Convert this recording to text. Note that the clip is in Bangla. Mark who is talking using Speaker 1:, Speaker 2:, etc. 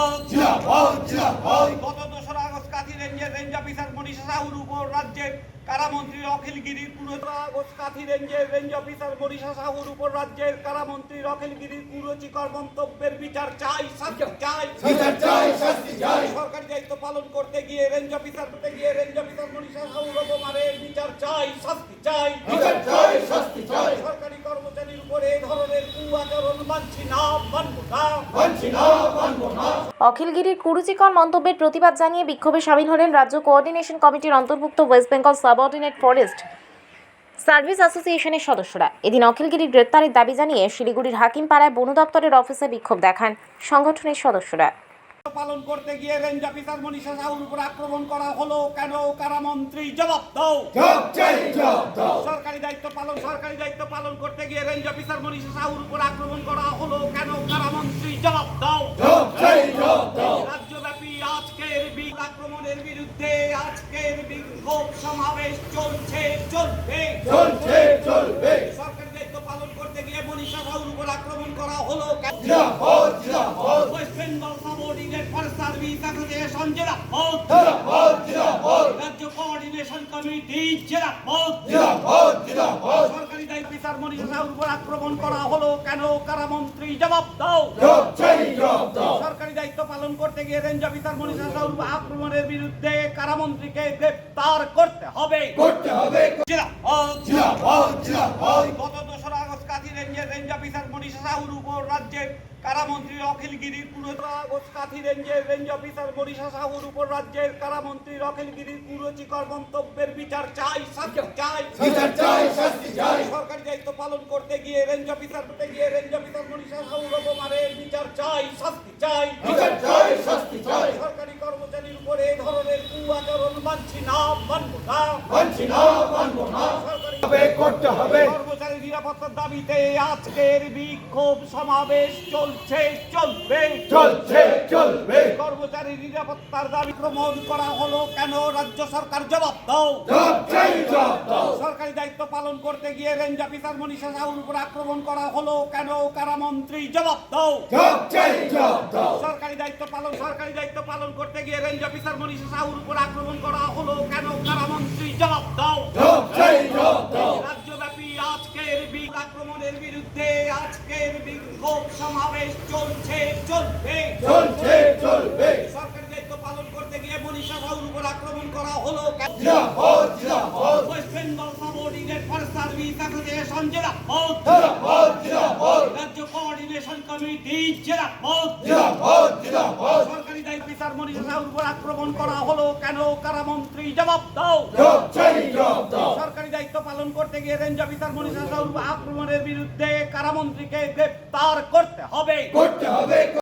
Speaker 1: জিন্দাবাদ
Speaker 2: জিন্দাবাদ জিন্দাবাদ।
Speaker 1: গত দোসরা আগস্ট কাথি রেঞ্জের রেঞ্জ অফিসার মনীষা সাহুর উপর রাজ্যের কারামন্ত্রী অখিল গিরির আগস্ট কাথি রেঞ্জের রেঞ্জ অফিসার মনীষা সাহুর উপর রাজ্যের কারামন্ত্রী অখিল গিরির মন্তব্যের বিচার চাই শাস্তি চাই।
Speaker 2: বিচার চাই শাস্তি চাই।
Speaker 1: সরকারি দায়িত্ব পালন করতে গিয়ে রেঞ্জ অফিসার করতে গিয়ে রেঞ্জ অফিসার মনীষা সাহুর অপমানের বিচার চাই শাস্তি চাই।
Speaker 2: বিচার চাই শাস্তি চাই।
Speaker 1: সরকারি কর্মচারীর উপরে এই ধরনের কুয়াচরণ মানছি না মানব না।
Speaker 2: মানছি না মানব
Speaker 3: অখিলগিরির কুরুচিকর মন্তব্যের প্রতিবাদ জানিয়ে বিক্ষোভে সামিল হলেন রাজ্য কোঅর্ডিনেশন কমিটির অন্তর্ভুক্ত West Bengal subordinate forest service অ্যাসোসিয়েশনের সদস্যরা। এদিন অখিলগিরির গ্রেপ্তারের দাবি জানিয়ে শিলিগুড়ির হাকিমপাড়ায় বন দপ্তরের অফিসে বিক্ষোভ দেখান সংগঠনের সদস্যরা।
Speaker 1: পালন করতে গিয়ে রেঞ্জ অফিসার মনীষা সাহুর উপর আক্রমণ করা হলো কেন? কারামন্ত্রী জবাব দাও। সরকারি দায়িত্ব পালন সরকারি দায়িত্ব পালন করতে গিয়ে রেঞ্জ অফিসার মনীষা সাহুর উপর আক্রমণ করা হলো কেন? কারামন্ত্রী জবাব দাও। রাজ্যব্যাপী আজকের আক্রমণের বিরুদ্ধে আজকের বিক্ষোভ সমাবেশ চলছে চলবে।
Speaker 2: চলছে চলবে।
Speaker 1: সরকারি দায়িত্ব পালন করতে গিয়ে মনীষা সাহুর উপর আক্রমণ করা হলো কেন? Bengal subordinate forest service association
Speaker 2: জিন্দাবাদ
Speaker 1: রাজ্য কোঅর্ডিনেশন কমিটি
Speaker 2: জিন্দাবাদ
Speaker 1: সরকারি দায়িত্ব অফিসার মনীষা উপর আক্রমণ করা হলো কেন? কারামন্ত্রী জবাব দাও।
Speaker 2: জব চাই জব দাও।
Speaker 1: সরকারি দায়িত্ব পালন করতে গিয়ে রেঞ্জ অফিসার মনীষা উপর আক্রমণের বিরুদ্ধে কারামন্ত্রীকে গ্রেপ্তার করতে হবে?
Speaker 2: করতে হবে।
Speaker 1: জেলাবাদ
Speaker 2: জিন্দাবাদ জিন্দাবাদ
Speaker 1: গত দোসরা আগস্ট কাথি রেঞ্জের রেঞ্জ অফিসার মনীষা সাহুর উপর রাজ্যের কারামন্ত্রী অখিল গিরির পুরোদরা আগস্ট কাথি রেঞ্জের রেঞ্জ অফিসার মনীষা সাহুর উপর রাজ্যের কারামন্ত্রী অখিল গিরির কুরুচিকর মন্তব্যের বিচার চাই শাস্তি চাই।
Speaker 2: বিচার চাই শাস্তি চাই।
Speaker 1: সরকারি দায়িত্ব পালন করতে গিয়ে রেঞ্জ অফিসার করতে গিয়ে রেঞ্জ অফিসার মনীষা সাহুর অপমানের বিচার চাই শাস্তি চাই।
Speaker 2: বিচার চাই শাস্তি চাই।
Speaker 1: সরকারি কর্মচারীর উপরে এই ধরনের কুয়াচরণ মানছি না মানব না।
Speaker 2: মানছি না মানব না।
Speaker 1: নিরাপত্তার দাবিতে আজকের বিক্ষোভ সমাবেশ চলছে চলবে।
Speaker 2: চলছে চলবে।
Speaker 1: কর্মচারী নিরাপত্তার দাবি আক্রমণ করা হলো কেন? রাজ্য সরকার জবাব দাও। সরকারি দায়িত্ব পালন করতে গিয়ে রেঞ্জ অফিসার মনীষা সাহুর উপর আক্রমণ করা হলো কেন? কারামন্ত্রী জবাব দাও। সরকারি দায়িত্ব পালন সরকারি দায়িত্ব পালন করতে গিয়ে রেঞ্জ অফিসার মনীষা সাহুর উপর আক্রমণ করা হলো কেন? কারামন্ত্রী জবাব দাও। আক্রমণের বিরুদ্ধে আজকের বিক্ষোভ সমাবেশ চলছে চলবে।
Speaker 2: চলছে চলবে।
Speaker 1: সরকারি দায়িত্ব পালন করতে গিয়ে মনীষা সাহুর উপর আক্রমণ করা হলো। West Bengal subordinate forest service association
Speaker 2: জিন্দাবাদ
Speaker 1: রাজ্য কোঅর্ডিনেশন কমিটি সরকারি উপর আক্রমণ করা হলো কেন? কারামন্ত্রী জবাব দাও। সরকারি দায়িত্ব পালন করতে গিয়ে রেঞ্জ অফিসার মনীষা উপর আক্রমণের বিরুদ্ধে কারামন্ত্রীকে গ্রেপ্তার করতে হবে?
Speaker 2: করতে হবে